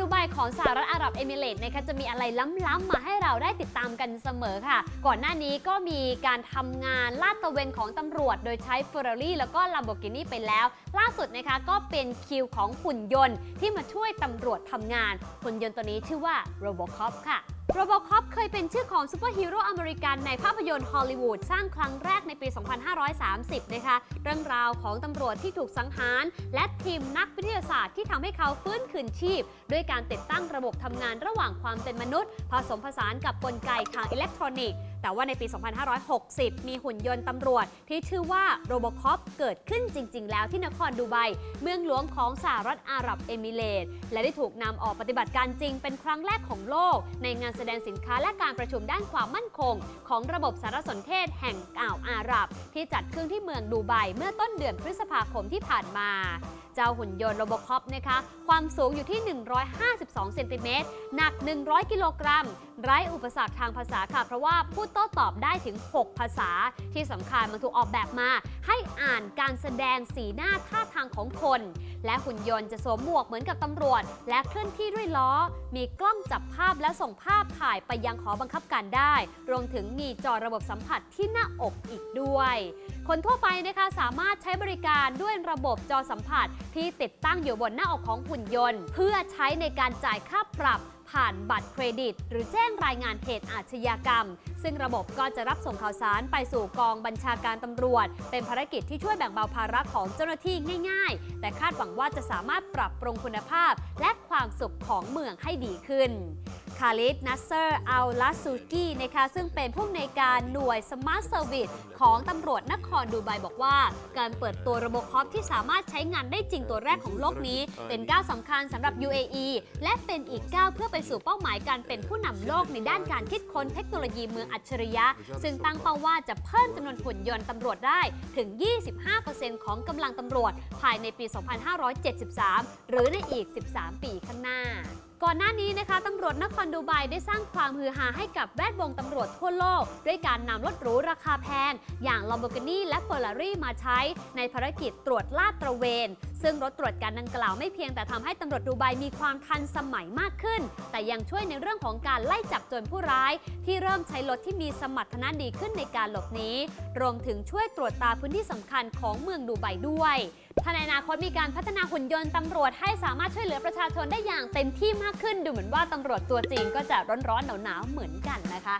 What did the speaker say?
ดูไบของสหรัฐอาหรับเอมิเรตส์นะคะจะมีอะไรล้ำๆมาให้เราได้ติดตามกันเสมอค่ะ ก่อนหน้านี้ก็มีการทำงานลาดตระเวนของตำรวจ โดยใช้เฟอร์รารี่แล้วก็ลัมโบกินี่ไปแล้ว ล่าสุดนะคะก็เป็นคิวของหุ่นยนต์ที่มาช่วยตำรวจทำงาน หุ่นยนต์ตัวนี้ชื่อว่า Robocop ค่ะ โรบอคอปเคยเป็นชื่อของซูเปอร์ฮีโร่อเมริกันในภาพยนตร์ฮอลลีวูดสร้างครั้งแรกในปี 2530 นะคะ เรื่องราวของตำรวจที่ถูกสังหาร และทีมนักวิทยาศาสตร์ที่ทำให้เขาฟื้นคืนชีพ ด้วยการติดตั้งระบบทำงานระหว่างความเป็นมนุษย์ ผสมผสานกับกลไกทางอิเล็กทรอนิกส์ แต่ว่าในปี 2560 มีหุ่นยนต์ตำรวจ ที่ชื่อว่า Robocop เกิดขึ้นจริง ๆ แล้วที่นครดูไบเมืองหลวงของสหรัฐอาหรับเอมิเรตส์และได้ถูกนำออกปฏิบัติการจริงเป็นครั้งแรกของโลก ในงานแสดงสินค้าและการประชุมด้านความมั่นคง ของระบบสารสนเทศแห่งอ่าวอาหรับ ที่จัดขึ้นที่เมืองดูไบเมื่อต้นเดือนพฤษภาคมที่ผ่านมา เจ้าหุ่นยนต์โรบคอปนะคะ ความสูงอยู่ที่ 152 เซนติเมตร หนัก 100 กิโลกรัม ไร้อุปสรรคทางภาษาค่ะ เพราะว่าพูดโต้ตอบได้ถึง 6 ภาษา ที่สำคัญมันถูกออกแบบมา ให้อ่านการแสดงสีหน้าท่าทางของคน และหุ่นยนต์จะสวมหมวกเหมือนกับตำรวจ และเคลื่อนที่ด้วยล้อ มีกล้องจับภาพและส่งภาพถ่ายไปยังหอบังคับการได้ รวมถึงมีจอระบบสัมผัสที่หน้าอกอีกด้วย คนทั่วไปนะคะสามารถใช้บริการด้วยระบบจอสัมผัส ที่ติดตั้งอยู่บนหน้าอกของหุ่นยนต์ เพื่อใช้ในการจ่ายค่าปรับผ่านบัตรเครดิต หรือแจ้งรายงานเหตุอาชญากรรม ซึ่งระบบก็จะรับส่งข่าวสารไปสู่กองบัญชาการตำรวจ เป็นภารกิจที่ช่วยแบ่งเบาภาระของเจ้าหน้าที่ง่าย ๆ แต่คาดหวังว่าจะสามารถปรับปรุงคุณภาพ และความสุขของเมืองให้ดีขึ้น คาลิดนัสเซอร์อัลลาซูกีนะคะซึ่งเป็นผู้อำนวยการหน่วยสมาร์ทเซอร์วิสของตำรวจนครดูไบบอกว่า การเปิดตัวระบบคอปที่สามารถใช้งานได้จริงตัวแรกของโลกนี้ เป็นก้าวสำคัญสำหรับ UAE และเป็นอีกก้าวเพื่อไปสู่เป้าหมายการเป็นผู้นำโลกในด้านการคิดค้นเทคโนโลยีเมืองอัจฉริยะ ซึ่งตั้งเป้าว่าจะเพิ่มจำนวนหุ่นยนต์ตำรวจได้ถึง 25%ของกำลังตำรวจ ภายในปี 2573 หรือในอีก 13 ปีข้างหน้า ก่อนหน้านี้นะคะตำรวจนครดูไบได้สร้างความฮือฮาให้กับแวดวงตำรวจทั่วโลก ด้วยการนำรถหรูราคาแพง อย่าง Lamborghini และ Ferrari มาใช้ในภารกิจตรวจลาดตระเวน ซึ่งรถตรวจการดังกล่าวไม่เพียงแต่ทำให้ตำรวจดูไบมีความทันสมัยมากขึ้น แต่ยังช่วยในเรื่องของการไล่จับโจรผู้ร้าย ที่เริ่มใช้รถที่มีสมรรถนะดีขึ้นในการหลบหนีรวมถึงช่วยตรวจตาพื้นที่สำคัญของเมืองดูไบด้วย ถ้าในอนาคตมีการพัฒนาหุ่นยนต์ตำรวจให้สามารถช่วยเหลือประชาชนได้อย่างเต็มที่มากขึ้น ดูเหมือนว่าตำรวจตัวจริงก็จะร้อนๆหนาวๆเหมือนกันนะคะ